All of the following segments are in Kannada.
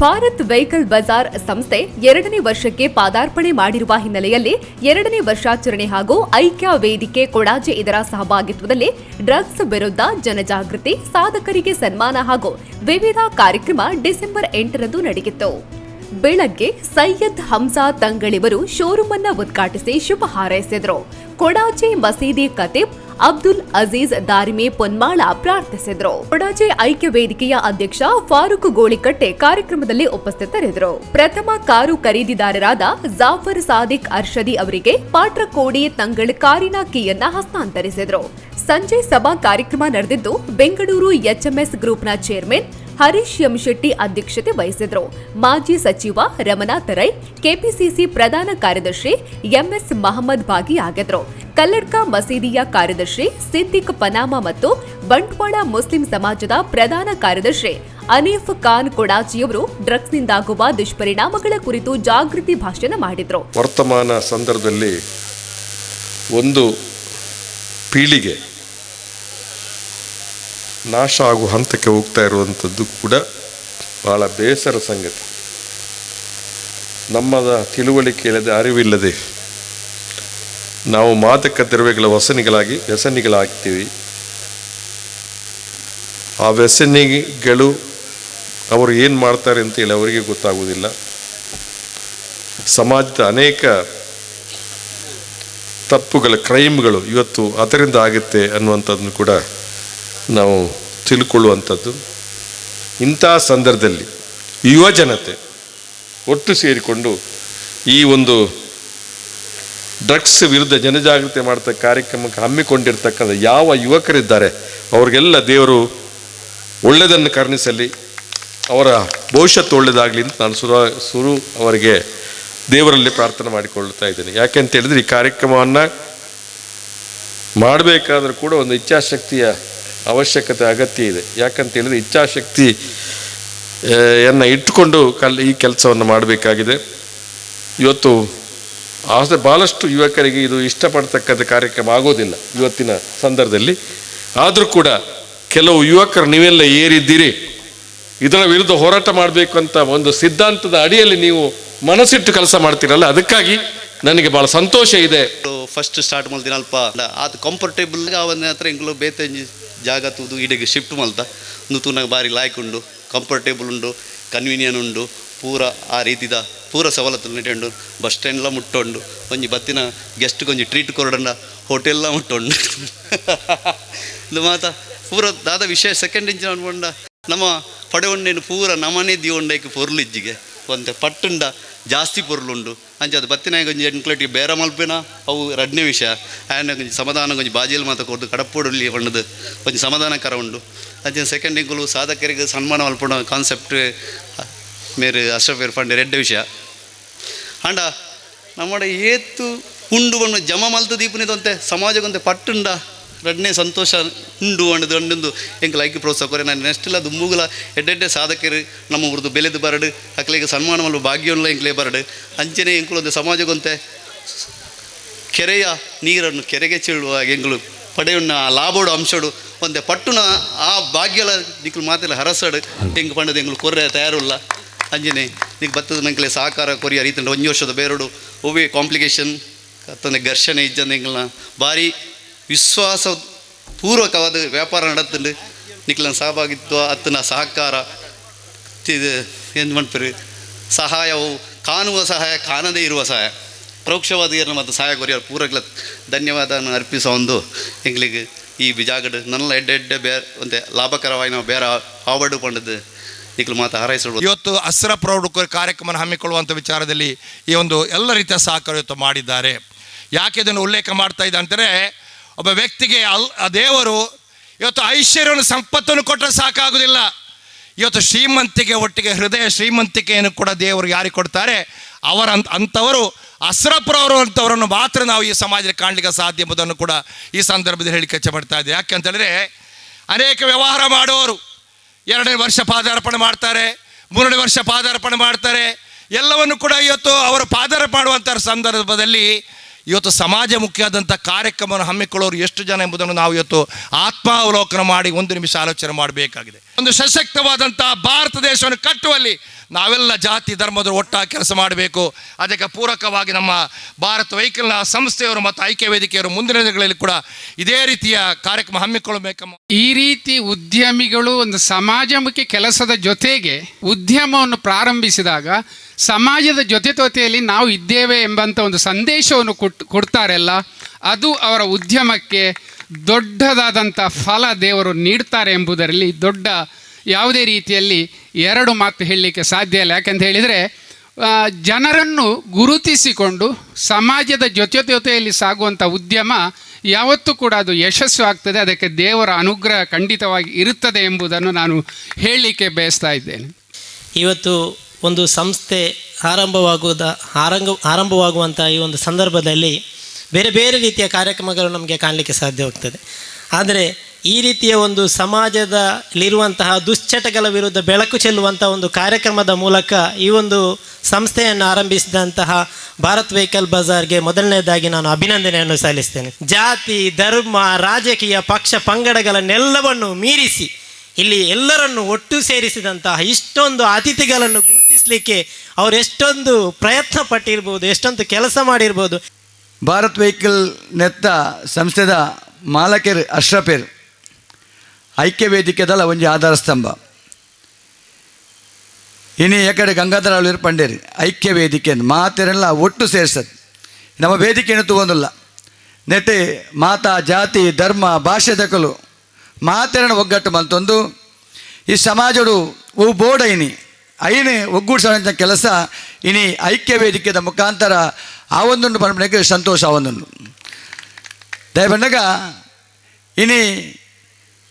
ಭಾರತ್ ವೆಹಿಕಲ್ ಬಜಾರ್ ಸಂಸ್ಥೆ ಎರಡನೇ ವರ್ಷಕ್ಕೆ ಪಾದಾರ್ಪಣೆ ಮಾಡಿರುವ ಹಿನ್ನೆಲೆಯಲ್ಲಿ ಎರಡನೇ ವರ್ಷಾಚರಣೆ ಹಾಗೂ ಐಕ್ಯ ವೇದಿಕೆ ಕೊಡಾಜೆ ಇದರ ಸಹಭಾಗಿತ್ವದಲ್ಲಿ ಡ್ರಗ್ಸ್ ವಿರುದ್ಧ ಜನಜಾಗೃತಿ, ಸಾಧಕರಿಗೆ ಸನ್ಮಾನ ಹಾಗೂ ವಿವಿಧ ಕಾರ್ಯಕ್ರಮ ಡಿಸೆಂಬರ್ ಎಂಟರಂದು ನಡೆಯಿತು. ಬೆಳಗ್ಗೆ ಸೈಯದ್ ಹಂಸಾ ತಂಗಳಿವರು ಶೋರೂಮ್ ಅನ್ನ ಉದ್ಘಾಟಿಸಿ ಶುಭ ಹಾರೈಸಿದರು. ಕೊಡಾಜೆ ಮಸೀದಿ ಕತೀಬ್ ಅಬ್ದುಲ್ ಅಜೀಜ್ ದಾರಿಮೆ ಪೊನ್ಮಾಳ ಪ್ರಾರ್ಥಿಸಿದ್ರು. ಕೊಡಾಜೆ ಐಕ್ಯ ವೇದಿಕೆಯ ಅಧ್ಯಕ್ಷ ಫಾರೂಕ್ ಗೋಳಿಕಟ್ಟೆ ಕಾರ್ಯಕ್ರಮದಲ್ಲಿ ಉಪಸ್ಥಿತರಿದ್ದರು. ಪ್ರಥಮ ಕಾರು ಖರೀದಿದಾರರಾದ ಜಾಫರ್ ಸಾದಿಕ್ ಅರ್ಷದಿ ಅವರಿಗೆ ಪಾಟ್ರಕೋಡಿ ತಂಗಳ್ ಕಾರಿನ ಕೀಯನ್ನ ಹಸ್ತಾಂತರಿಸಿದ್ರು. ಸಂಜೆ ಸಭಾ ಕಾರ್ಯಕ್ರಮ ನಡೆದಿದ್ದು, ಬೆಂಗಳೂರು ಎಚ್ಎಂಎಸ್ ಗ್ರೂಪ್ನ ಚೇರ್ಮನ್ ಹರೀಶ್ ಶೆಟ್ಟಿ ಅಧ್ಯಕ್ಷತೆ ವಹಿಸಿದರು. ಮಾಜಿ ಸಚಿವ ರಮನಾಥ ರೈ, ಕೆಪಿಸಿಸಿ ಪ್ರಧಾನ ಕಾರ್ಯದರ್ಶಿ ಎಂಎಸ್ ಮಹಮ್ಮದ್ ಭಾಗಿಯಾಗಿದ್ದರು ಕಲ್ಲಡ್ಕ ಮಸೀದಿಯ ಕಾರ್ಯದರ್ಶಿ ಸಿದ್ದಿಕ್ ಪನಾಮ ಮತ್ತು ಬಂಟ್ವಾಳ ಮುಸ್ಲಿಂ ಸಮಾಜದ ಪ್ರಧಾನ ಕಾರ್ಯದರ್ಶಿ ಅನೀಫ್ ಖಾನ್ ಕೊಡಾಚಿಯವರು ಡ್ರಗ್ಸ್ನಿಂದಾಗುವ ದುಷ್ಪರಿಣಾಮಗಳ ಕುರಿತು ಜಾಗೃತಿ ಭಾಷಣ ಮಾಡಿದರು. ವರ್ತಮಾನ ಸಂದರ್ಭದಲ್ಲಿ ಒಂದು ಪೀಳಿಗೆ ನಾಶ ಆಗುವ ಹಂತಕ್ಕೆ ಹೋಗ್ತಾ ಇರುವಂಥದ್ದು ಕೂಡ ಬಹಳ ಬೇಸರ ಸಂಗತಿ. ನಮ್ಮದ ತಿಳುವಳಿಕೆ ಇಲ್ಲದೆ ಅರಿವಿಲ್ಲದೆ ನಾವು ಮಾದಕ ದ್ರವ್ಯಗಳ ವಸನಿಗಳಾಗಿ ವ್ಯಸನಿಗಳಾಗ್ತೀವಿ. ಆ ವ್ಯಸನಿಗಳು ಅವರು ಏನು ಮಾಡ್ತಾರೆ ಅಂತೇಳಿ ಅವರಿಗೆ ಗೊತ್ತಾಗುವುದಿಲ್ಲ. ಸಮಾಜದ ಅನೇಕ ತಪ್ಪುಗಳ, ಕ್ರೈಮ್ಗಳು ಇವತ್ತು ಅದರಿಂದ ಆಗುತ್ತೆ ಅನ್ನುವಂಥದ್ದನ್ನು ಕೂಡ ನಾವು ತಿಳ್ಕೊಳ್ಳುವಂಥದ್ದು. ಇಂಥ ಸಂದರ್ಭದಲ್ಲಿ ಯುವ ಜನತೆ ಒಟ್ಟು ಸೇರಿಕೊಂಡು ಈ ಒಂದು ಡ್ರಗ್ಸ್ ವಿರುದ್ಧ ಜನಜಾಗೃತಿ ಮಾಡ್ತಾ ಕಾರ್ಯಕ್ರಮಕ್ಕೆ ಹಮ್ಮಿಕೊಂಡಿರ್ತಕ್ಕಂಥ ಯಾವ ಯುವಕರಿದ್ದಾರೆ, ಅವರಿಗೆಲ್ಲ ದೇವರು ಒಳ್ಳೆಯದನ್ನು ಕರ್ಣಿಸಲಿ, ಅವರ ಭವಿಷ್ಯತ್ತು ಒಳ್ಳೆಯದಾಗಲಿ ಅಂತ ನಾನು ಸುರ, ಸುರು ಅವರಿಗೆ ದೇವರಲ್ಲಿ ಪ್ರಾರ್ಥನೆ ಮಾಡಿಕೊಳ್ಳುತ್ತಾ ಇದ್ದೇನೆ. ಯಾಕೆಂತ ಹೇಳಿದ್ರೆ ಈ ಕಾರ್ಯಕ್ರಮವನ್ನು ಮಾಡಬೇಕಾದ್ರೂ ಕೂಡ ಒಂದು ಇಚ್ಛಾಶಕ್ತಿಯ ಅವಶ್ಯಕತೆ, ಅಗತ್ಯ ಇದೆ. ಯಾಕಂತ ಹೇಳಿದ್ರೆ ಇಚ್ಛಾಶಕ್ತಿ ಯನ್ನು ಇಟ್ಟುಕೊಂಡು ಕಲ್, ಈ ಕೆಲಸವನ್ನು ಮಾಡಬೇಕಾಗಿದೆ. ಇವತ್ತು ಆದರೆ ಭಾಳಷ್ಟು ಯುವಕರಿಗೆ ಇದು ಇಷ್ಟಪಡ್ತಕ್ಕಂಥ ಕಾರ್ಯಕ್ರಮ ಆಗೋದಿಲ್ಲ ಇವತ್ತಿನ ಸಂದರ್ಭದಲ್ಲಿ. ಆದರೂ ಕೂಡ ಕೆಲವು ಯುವಕರು ನೀವೆಲ್ಲ ಏರಿದ್ದೀರಿ, ಇದರ ವಿರುದ್ಧ ಹೋರಾಟ ಮಾಡಬೇಕು ಅಂತ ಒಂದು ಸಿದ್ಧಾಂತದ ಅಡಿಯಲ್ಲಿ ನೀವು ಮನಸ್ಸಿಟ್ಟು ಕೆಲಸ ಮಾಡ್ತೀರಲ್ಲ, ಅದಕ್ಕಾಗಿ ನನಗೆ ಭಾಳ ಸಂತೋಷ ಇದೆ. ಫಸ್ಟ್ ಸ್ಟಾರ್ಟ್ ಮಾಡಿದಿನಲ್ಪ ಅದು ಕಂಫರ್ಟೇಬಲ್ ಅವನ ಹತ್ರ ಇಂಗ್ಲೂ ಬೇತೆ ಜಾಗ ತೂದು ಇಡೆಗೆ ಶಿಫ್ಟ್ ಮಲ್ತ. ಒಂದು ತೂನಾಗ ಬಾರಿ ಲಾಯ್ಕ್ ಉಂಡು ಕಂಫರ್ಟೇಬಲ್ ಉಂಡು ಕನ್ವೀನಿಯನ್ ಉಂಡು, ಪೂರ ಆ ರೀತಿದ ಪೂರ ಸವಲತ್ತು ನೆಟೆಂಡು ಬಸ್ ಸ್ಟ್ಯಾಂಡ್ಲ ಮುಟ್ಟೊಂಡು. ಒಂಜಿ ಬತ್ತಿನ ಗೆಸ್ಟ್ ಕೊಂಚ ಟ್ರೀಟ್ ಕೊರಡಂಡ ಹೋಟೆಲ್ಲ ಮುಟ್ಟೊಂಡು. ಇದು ಮಾತ ಪೂರ ದಾದ ವಿಷಯ ಸೆಕೆಂಡ್ ಇಂಚಿನ ಅನ್ಕೊಂಡ. ನಮ್ಮ ಪಡೆಯೊಂಡೇನು ಪೂರ ನಮನೆ ದಿಯೊಂಡೈಕ್ ಪೊರ್ಲಿಜ್ಜಿಗೆ. ಒಂದು ಪಟ್ಟುಂಡ ಜಾಸ್ತಿ ಪೊರ್ಲುಂಡು. ಅಂಚೆ ಅದು ಬತ್ತಿನಾಗ ಒಂಜಿ ಎಂಕ್ಲಟಿಗೆ ಬೇರೆ ಮಲ್ಪಿನ? ಅವು ರಡ್ನೆ ವಿಷಯ. ಆಯ್ನ ಒಂಜಿ ಸಮಾಧಾನ ಒಂಜಿ ಬಾಜಿಯಲ್ಲಿ ಮಾತ ಕೊಡ್ದು ಕಡಪೊಡಲಿ ಹೊಂಡದು. ಕೊಂಚ ಸಮಾಧಾನಕರ ಉಂಡು. ಅಂಚಿನ ಸೆಕೆಂಡ್ ಇಂಕುಲು ಸಾಧಕರಿಗೆ ಸನ್ಮಾನ ಮಲ್ಪಣ ಕಾನ್ಸೆಪ್ಟ್ ಮೇರೆ ಅಶ್ರಫ್ ಇರ್ಫಂಡ್ ರೆಡ್ಡ ವಿಷಯ. ಅಂಡ, ನಮ್ಮಡ ಏತು ಉಂಡು ಬಣ್ಣ ಜಮ ಮಲ್ತು ದೀಪನಿದಂತೆ ಸಮಾಜಕ್ಕಂತೆ ಪಟ್ಟುಂಡ. ರಡ್ನೇ ಸಂತೋಷ ಉಂಡು ಅಂಡದು ಅಂಡೊಂದು ಎಂಕ್ ಲೈಕ್ ಪ್ರೋತ್ಸಾಹ ಕೊರೆ. ನಾನು ನೆಸ್ಟಿಲ್ಲ ಮೂಗಲ ಎಡ್ಡೆಡ್ಡೆ ಸಾಧಕರು ನಮ್ಮ ಉರ್ದು ಬೆಲೆದು ಬರಡು, ಅಕ್ಲಿಗೆ ಸನ್ಮಾನ ಮಲ್ಲು ಭಾಗ್ಯಲ್ಲ ಎಂಕ್ಲೇ ಬರಡು. ಅಂಚನೆ ಎಂಕ್ಲೊಂದು ಸಮಾಜಗೊಂತೆ ಕೆರೆಯ ನೀರನ್ನು ಕೆರೆಗೆ ಚೆಲ್ಲುವ ಎಂಗಳು ಪಡೆಯುಣ್ಣ ಆ ಲಾಭೋಡು ಅಂಶಡು ಒಂದೇ ಪಟ್ಟುನ ಆ ಭಾಗ್ಯಲ ನಿಕ್ಲು ಮಾತೆಲ್ಲ ಹರಸಡು. ಎಂಗ್ ಪಂಡದ ಎಂಗ್ಲು ಕೊರ್ರೆ ತಯಾರುಲ್ಲ. ಅಂಜನೆ ನಿಕ್ ಬತ್ತದ ನಂಗೆ ಸಹಕಾರ ಕೊರಿಯ ರೀತಿಯಿಂದ ಒಂದು ವರ್ಷದ ಬೇರೋಡು. ಒವೆ ಕಾಂಪ್ಲಿಕೇಶನ್ ಅತ್ತಂದೆ ಘರ್ಷಣೆ ಇಜ್ಜಂದ ಎಂಗ್ಲನ್ನ ಭಾರಿ ವಿಶ್ವಾಸ ಪೂರ್ವಕವಾದ ವ್ಯಾಪಾರ ನಡತ್ತಂಡು ನಿಕ್ಲನ ಸಹಭಾಗಿತ್ವ, ಅತ್ತನ ಸಹಕಾರ ಏನು ಮಾಡ್ತೀರಿ? ಸಹಾಯವು, ಕಾಣುವ ಸಹಾಯ, ಕಾಣದೇ ಇರುವ ಸಹಾಯ. ಪರೋಕ್ಷವಾದಿಯರನ್ನು ಮತ್ತು ಸಹಾಯ ಕೊರಿಯರು ಪೂರಕ್ಲ ಧನ್ಯವಾದ ಅರ್ಪಿಸೋ ಒಂದು ಎಂಗ್ಲಿಗೆ ಈ ಬಿಜಾಗಡ್ ನನ್ನ ಎಡ್ಡೆ ಎಡ್ಡೆ ಬೇರೆ ಒಂದು ಲಾಭಕರವಾಗಿ ನಾವು ಬೇರೆ ಆವಡು ಪಂಡದ್ದು ಮಾತು ಹಾರೈಸೋದು ಇವತ್ತು ಅಸ್ರ ಪ್ರೌಢ ಕಾರ್ಯಕ್ರಮ ಹಮ್ಮಿಕೊಳ್ಳುವಂಥ ವಿಚಾರದಲ್ಲಿ ಈ ಒಂದು ಎಲ್ಲ ರೀತಿಯ ಸಹಕಾರ ಇವತ್ತು ಮಾಡಿದ್ದಾರೆ. ಯಾಕೆ ಇದನ್ನು ಉಲ್ಲೇಖ ಮಾಡ್ತಾ ಇದೆ ಒಬ್ಬ ವ್ಯಕ್ತಿಗೆ ಅಲ್ ಆ ದೇವರು ಇವತ್ತು ಐಶ್ವರ್ಯವನ್ನು ಸಂಪತ್ತನ್ನು ಕೊಟ್ಟರೆ ಸಾಕಾಗುವುದಿಲ್ಲ. ಇವತ್ತು ಶ್ರೀಮಂತಿಕೆ ಒಟ್ಟಿಗೆ ಹೃದಯ ಶ್ರೀಮಂತಿಕೆಯನ್ನು ಕೂಡ ದೇವರು ಯಾರಿಗೆ ಕೊಡ್ತಾರೆ? ಅವರ ಅಂಥವರು ಅಸ್ರಪ್ರವರು ಅಂಥವರನ್ನು ಮಾತ್ರ ನಾವು ಈ ಸಮಾಜದಲ್ಲಿ ಕಾಣಲಿಕ್ಕೆ ಸಾಧ್ಯ ಎಂಬುದನ್ನು ಕೂಡ ಈ ಸಂದರ್ಭದಲ್ಲಿ ಹೇಳಿ ಕಚ್ಚೆ ಮಾಡ್ತಾ ಇದೆ ಯಾಕೆ ಅಂತ ಹೇಳಿದ್ರೆ, ಅನೇಕ ವ್ಯವಹಾರ ಮಾಡುವವರು ಎರಡನೇ ವರ್ಷ ಪಾದಾರ್ಪಣೆ ಮಾಡ್ತಾರೆ, ಮೂರನೇ ವರ್ಷ ಪಾದಾರ್ಪಣೆ ಮಾಡ್ತಾರೆ, ಎಲ್ಲವನ್ನು ಕೂಡ ಇವತ್ತು ಅವರು ಪಾದಾರ್ಪಣೆ ಮಾಡುವಂಥ ಸಂದರ್ಭದಲ್ಲಿ ಇವತ್ತು ಸಮಾಜಮುಖಿಯಾದಂಥ ಕಾರ್ಯಕ್ರಮವನ್ನು ಹಮ್ಮಿಕೊಳ್ಳೋರು ಎಷ್ಟು ಜನ ಎಂಬುದನ್ನು ನಾವು ಇವತ್ತು ಆತ್ಮಾವಲೋಕನ ಮಾಡಿ ಒಂದು ನಿಮಿಷ ಆಲೋಚನೆ ಮಾಡಬೇಕಾಗಿದೆ. ಒಂದು ಸಶಕ್ತವಾದಂತಹ ಭಾರತ ದೇಶವನ್ನು ಕಟ್ಟುವಲ್ಲಿ ನಾವೆಲ್ಲ ಜಾತಿ ಧರ್ಮದ ಒಟ್ಟಾಗಿ ಕೆಲಸ ಮಾಡಬೇಕು. ಅದಕ್ಕೆ ಪೂರಕವಾಗಿ ನಮ್ಮ ಭಾರತ ವೆಹಿಕಲ್ನ ಸಂಸ್ಥೆಯವರು ಮತ್ತು ಐಕ್ಯ ವೇದಿಕೆಯವರು ಮುಂದಿನ ದಿನಗಳಲ್ಲಿ ಕೂಡ ಇದೇ ರೀತಿಯ ಕಾರ್ಯಕ್ರಮ ಹಮ್ಮಿಕೊಳ್ಳಬೇಕಮ್ಮ. ಈ ರೀತಿ ಉದ್ಯಮಿಗಳು ಒಂದು ಸಮಾಜಮುಖಿ ಕೆಲಸದ ಜೊತೆಗೆ ಉದ್ಯಮವನ್ನು ಪ್ರಾರಂಭಿಸಿದಾಗ ಸಮಾಜದ ಜೊತೆ ಜೊತೆಯಲ್ಲಿ ನಾವು ಇದ್ದೇವೆ ಎಂಬಂಥ ಒಂದು ಸಂದೇಶವನ್ನು ಕೊಟ್ಟು ಕೊಡ್ತಾರಲ್ಲ, ಅದು ಅವರ ಉದ್ಯಮಕ್ಕೆ ದೊಡ್ಡದಾದಂಥ ಫಲ ದೇವರು ನೀಡ್ತಾರೆ ಎಂಬುದರಲ್ಲಿ ದೊಡ್ಡ ಯಾವುದೇ ರೀತಿಯಲ್ಲಿ ಎರಡು ಮಾತು ಹೇಳಲಿಕ್ಕೆ ಸಾಧ್ಯ ಇಲ್ಲ. ಯಾಕಂತ ಹೇಳಿದರೆ ಜನರನ್ನು ಗುರುತಿಸಿಕೊಂಡು ಸಮಾಜದ ಜೊತೆ ಜೊತೆಯಲ್ಲಿ ಸಾಗುವಂಥ ಉದ್ಯಮ ಯಾವತ್ತೂ ಕೂಡ ಅದು ಯಶಸ್ವಿ ಆಗ್ತದೆ. ಅದಕ್ಕೆ ದೇವರ ಅನುಗ್ರಹ ಖಂಡಿತವಾಗಿ ಇರುತ್ತದೆ ಎಂಬುದನ್ನು ನಾನು ಹೇಳಲಿಕ್ಕೆ ಬಯಸ್ತಾ ಇದ್ದೇನೆ. ಇವತ್ತು ಒಂದು ಸಂಸ್ಥೆ ಆರಂಭವಾಗುವುದ ಆರಂಭ ಆರಂಭವಾಗುವಂಥ ಈ ಒಂದು ಸಂದರ್ಭದಲ್ಲಿ ಬೇರೆ ಬೇರೆ ರೀತಿಯ ಕಾರ್ಯಕ್ರಮಗಳು ನಮಗೆ ಕಾಣಲಿಕ್ಕೆ ಸಾಧ್ಯವಾಗ್ತದೆ ಆದರೆ ಈ ರೀತಿಯ ಒಂದು ಸಮಾಜದಲ್ಲಿರುವಂತಹ ದುಶ್ಚಟಗಳ ವಿರುದ್ಧ ಬೆಳಕು ಚೆಲ್ಲುವಂಥ ಒಂದು ಕಾರ್ಯಕ್ರಮದ ಮೂಲಕ ಈ ಒಂದು ಸಂಸ್ಥೆಯನ್ನು ಆರಂಭಿಸಿದಂತಹ ಭಾರತ್ ವೆಹಿಕಲ್ ಬಜಾರ್ಗೆ ಮೊದಲನೇದಾಗಿ ನಾನು ಅಭಿನಂದನೆಯನ್ನು ಸಲ್ಲಿಸ್ತೇನೆ. ಜಾತಿ, ಧರ್ಮ, ರಾಜಕೀಯ, ಪಕ್ಷ ಪಂಗಡಗಳನ್ನೆಲ್ಲವನ್ನು ಮೀರಿಸಿ ಇಲ್ಲಿ ಎಲ್ಲರನ್ನು ಒಟ್ಟು ಸೇರಿಸಿದಂತಹ ಇಷ್ಟೊಂದು ಅತಿಥಿಗಳನ್ನು ಗುರುತಿಸಲಿಕ್ಕೆ ಅವರು ಎಷ್ಟೊಂದು ಪ್ರಯತ್ನ ಪಟ್ಟಿರ್ಬೋದು ಎಷ್ಟೊಂದು ಕೆಲಸ ಮಾಡಿರ್ಬೋದು. ಭಾರತ್ ವೆಹಿಕಲ್ ನೆತ್ತ ಸಂಸ್ಥೆದ ಮಾಲಕೇರ್ ಅಶ್ರಫೇರ್ ಐಕ್ಯ ವೇದಿಕೆದಲ್ಲ ಒಂಜಿ ಆಧಾರ ಸ್ತಂಭ. ಇನ್ನು ಏಕಡೆ ಗಂಗಾಧರ ಅಳ್ವೀರ್ ಪಂಡೇರಿ, ಐಕ್ಯ ವೇದಿಕೆ ಮಾತೆರೆಲ್ಲ ಒಟ್ಟು ಸೇರಿಸದು. ನಮ್ಮ ವೇದಿಕೆಯನ್ನು ತಗೊಂಡಿಲ್ಲ ನೆಟ್ಟೆ ಮಾತಾ, ಜಾತಿ, ಧರ್ಮ, ಭಾಷೆ ದಕಲು ಮಾತೆರನ ಒಗ್ಗಟ್ಟು ಮಂತೊಂದು ಈ ಸಮಾಜಡು ಓ ಬೋರ್ಡ್ ಐನಿ ಐನಿ ಒಗ್ಗೂಡಿಸೋ ಕೆಲಸ ಇನಿ ಐಕ್ಯ ವೇದಿಕೆದ ಮುಖಾಂತರ ಆ ಒಂದೊಂದು ಪರಮನೆಗೆ ಸಂತೋಷ ಆ ಒಂದೊಂದು ದಯಬಂಡಗ ಇನಿ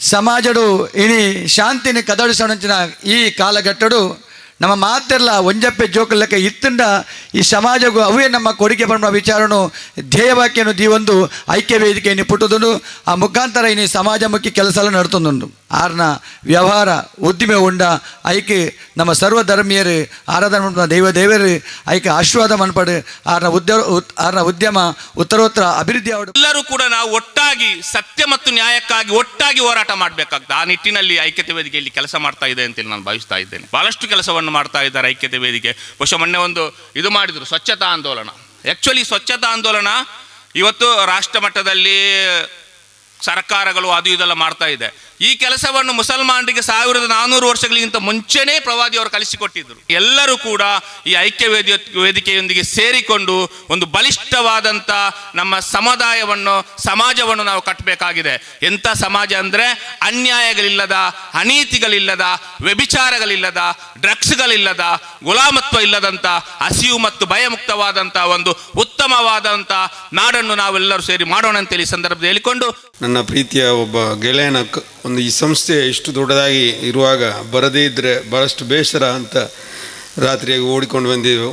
ಸಮಾಜಡು ಇನಿ ಶಾಂತಿನಿ ಕದಡಿಸೋಣಂಚಿನ ಈ ಕಾಲಘಟ್ಟಡು ನಮ್ಮ ಮಾತೆಲ್ಲ ಒಂಜಪ್ಪೆ ಜೋಕು ಲೆಕ್ಕ ಇತ್ತಂಡ ಈ ಸಮಾಜಗೂ ಅವೇ ನಮ್ಮ ಕೊಡುಗೆ ಬರುವ ವಿಚಾರನು ಧ್ಯೇಯವಾಕ್ಯನು ದೀ ಒಂದು ಐಕ್ಯ ವೇದಿಕೆಯನ್ನು ಪುಟ್ಟದನು ಆ ಮುಖಾಂತರ ಇನಿ ಸಮಾಜಮುಖಿ ಕೆಲಸ ನಡ್ತೊಂದುಂಡು ಆರ್ನ ವ್ಯವಹಾರ ಉದ್ದಿಮೆ ಉಂಡ ಐಕೆ ನಮ್ಮ ಸರ್ವ ಧರ್ಮೀಯರು, ಆರಾಧನೆ ದೈವ ದೇವರು, ಐಕೆ ಆಶೀರ್ವಾದ ಮನ್ಪಡು. ಆರ್ನ ಉದ್ಯ ಆರ್ನ ಉದ್ಯಮ, ಉತ್ತರೋತ್ತರ ಅಭಿವೃದ್ಧಿ ಎಲ್ಲರೂ ಕೂಡ ನಾವು ಒಟ್ಟಾಗಿ ಸತ್ಯ ಮತ್ತು ನ್ಯಾಯಕ್ಕಾಗಿ ಒಟ್ಟಾಗಿ ಹೋರಾಟ ಮಾಡಬೇಕಾಗ್ತದೆ. ಆ ನಿಟ್ಟಿನಲ್ಲಿ ಐಕ್ಯತೆ ವೇದಿಕೆಯಲ್ಲಿ ಕೆಲಸ ಮಾಡ್ತಾ ಇದೆ ಅಂತೇಳಿ ನಾನು ಭಾವಿಸ್ತಾ ಇದ್ದೇನೆ. ಬಹಳಷ್ಟು ಕೆಲಸವನ್ನು ಮಾಡ್ತಾ ಇದ್ದಾರೆ ಐಕ್ಯತೆ ವೇದಿಕೆ. ಬಹುಶಃ ಮೊನ್ನೆ ಒಂದು ಇದು ಮಾಡಿದ್ರು, ಸ್ವಚ್ಛತಾ ಆಂದೋಲನ. ಆ್ಯಕ್ಚುಲಿ ಸ್ವಚ್ಛತಾ ಆಂದೋಲನ ಇವತ್ತು ರಾಷ್ಟ್ರ ಮಟ್ಟದಲ್ಲಿ ಸರ್ಕಾರಗಳು ಅದು ಇದೆಲ್ಲ ಮಾಡ್ತಾ ಇದೆ. ಈ ಕೆಲಸವನ್ನು ಮುಸಲ್ಮಾನರಿಗೆ ಸಾವಿರದ ನಾನ್ನೂರು ವರ್ಷಗಳಿಗಿಂತ ಮುಂಚೆನೇ ಪ್ರವಾದಿಯವರು ಕಲಿಸಿಕೊಟ್ಟಿದ್ದರು ಎಲ್ಲರೂ ಕೂಡ ಈ ಐಕ್ಯ ವೇದಿ ವೇದಿಕೆಯೊಂದಿಗೆ ಸೇರಿಕೊಂಡು ಒಂದು ಬಲಿಷ್ಠವಾದಂಥ ನಮ್ಮ ಸಮುದಾಯವನ್ನು, ಸಮಾಜವನ್ನು ನಾವು ಕಟ್ಟಬೇಕಾಗಿದೆ. ಎಂಥ ಸಮಾಜ ಅಂದರೆ ಅನ್ಯಾಯಗಳಿಲ್ಲದ, ಅನೀತಿಗಳಿಲ್ಲದ, ವ್ಯಭಿಚಾರಗಳಿಲ್ಲದ, ಡ್ರಗ್ಸ್ಗಳಿಲ್ಲದ, ಗುಲಾಮತ್ವ ಇಲ್ಲದಂಥ ಹಸಿವು ಮತ್ತು ಭಯಮುಕ್ತವಾದಂಥ ಒಂದು ಉತ್ತಮವಾದಂಥ ನಾಡನ್ನು ನಾವೆಲ್ಲರೂ ಸೇರಿ ಮಾಡೋಣ ಅಂತೇಳಿ ಸಂದರ್ಭದಲ್ಲಿ ಹೇಳಿಕೊಂಡು ಪ್ರೀತಿಯ ಒಬ್ಬ ಗೆಳೆಯನ ಒಂದು ಈ ಸಂಸ್ಥೆ ಇಷ್ಟು ದೊಡ್ಡದಾಗಿ ಇರುವಾಗ ಬರದೇ ಇದ್ದರೆ ಭಾಳಷ್ಟು ಬೇಸರ ಅಂತ ರಾತ್ರಿಯಾಗಿ ಓಡಿಕೊಂಡು ಬಂದಿದ್ದೆವು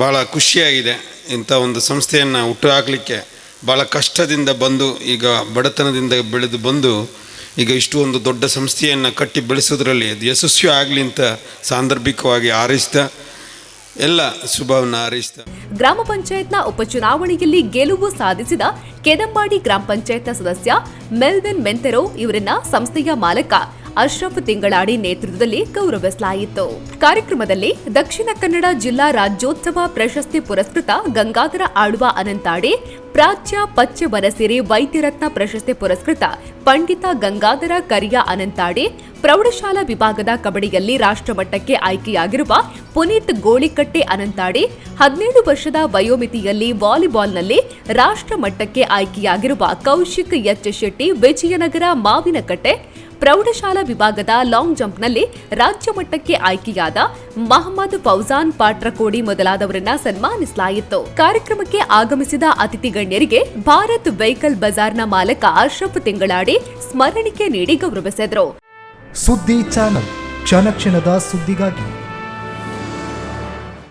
ಭಾಳ ಖುಷಿಯಾಗಿದೆ. ಇಂಥ ಒಂದು ಸಂಸ್ಥೆಯನ್ನು ಹುಟ್ಟು ಹಾಕಲಿಕ್ಕೆ ಭಾಳ ಕಷ್ಟದಿಂದ ಬಂದು, ಈಗ ಬಡತನದಿಂದ ಬೆಳೆದು ಬಂದು, ಈಗ ಇಷ್ಟು ಒಂದು ದೊಡ್ಡ ಸಂಸ್ಥೆಯನ್ನು ಕಟ್ಟಿ ಬೆಳೆಸೋದ್ರಲ್ಲಿ ಯಶಸ್ವಿ ಆಗಲಿ ಅಂತ ಸಾಂದರ್ಭಿಕವಾಗಿ ಹಾರೈಸ್ತಾ ಎಲ್ಲ ಶುಭವನ್ನು ಗ್ರಾಮ ಪಂಚಾಯತ್ನ ಉಪಚುನಾವಣೆಯಲ್ಲಿ ಗೆಲುವು ಸಾಧಿಸಿದ ಕೆದಂಬಾಡಿ ಗ್ರಾಮ ಪಂಚಾಯತ್ನ ಸದಸ್ಯ ಮೆಲ್ವಿನ್ ಮೆಂತೆರೋ ಇವರನ್ನ ಸಂಸ್ಥೆಯ ಮಾಲಕ ಅಶ್ರಫ್ ತಿಂಗಳಾಡಿ ನೇತೃತ್ವದಲ್ಲಿ ಗೌರವಿಸಲಾಯಿತು. ಕಾರ್ಯಕ್ರಮದಲ್ಲಿ ದಕ್ಷಿಣ ಕನ್ನಡ ಜಿಲ್ಲಾ ರಾಜ್ಯೋತ್ಸವ ಪ್ರಶಸ್ತಿ ಪುರಸ್ಕೃತ ಗಂಗಾಧರ ಆಳ್ವ ಅನಂತಾಡಿ, ಪ್ರಾಚ್ಯ ಪಚ್ಚೆ ಬನಸಿರಿ ವೈದ್ಯರತ್ನ ಪ್ರಶಸ್ತಿ ಪುರಸ್ಕೃತ ಪಂಡಿತ ಗಂಗಾಧರ ಕರಿಯ ಅನಂತಾಡಿ, ಪ್ರೌಢಶಾಲಾ ವಿಭಾಗದ ಕಬಡ್ಡಿಯಲ್ಲಿ ರಾಷ್ಟ್ರಮಟ್ಟಕ್ಕೆ ಆಯ್ಕೆಯಾಗಿರುವ ಪುನೀತ್ ಗೋಳಿಕಟ್ಟೆ ಅನಂತಾಡಿ, ಹದಿನೇಳು ವರ್ಷದ ವಯೋಮಿತಿಯಲ್ಲಿ ವಾಲಿಬಾಲ್ನಲ್ಲಿ ರಾಷ್ಟ್ರಮಟ್ಟಕ್ಕೆ ಆಯ್ಕೆಯಾಗಿರುವ ಕೌಶಿಕ್ ಎಚ್ ಶೆಟ್ಟಿ, ವಿಜಯನಗರ ಮಾವಿನಕಟ್ಟೆ ಪ್ರೌಢಶಾಲಾ ವಿಭಾಗದ ಲಾಂಗ್ ಜಂಪ್ನಲ್ಲಿ ರಾಜ್ಯ ಮಟ್ಟಕ್ಕೆ ಆಯ್ಕೆಯಾದ ಮಹಮ್ಮದ್ ಫೌಜಾನ್ ಪಾಟ್ರಕೋಡಿ ಮೊದಲಾದವರನ್ನ ಸನ್ಮಾನಿಸಲಾಯಿತು. ಕಾರ್ಯಕ್ರಮಕ್ಕೆ ಆಗಮಿಸಿದ ಅತಿಥಿ ಗಣ್ಯರಿಗೆ ಭಾರತ್ ವೆಹಿಕಲ್ ಬಜಾರ್ನ ಮಾಲಕ ಅಶ್ರಫ್ ತಿಂಗಳಾಡಿ ಸ್ಮರಣಿಕೆ ನೀಡಿ ಗೌರವಿಸಿದರು. ಸುದ್ದಿ ಚಾನಲ್ ಕ್ಷಣ ಸುದ್ದಿಗಾಗಿ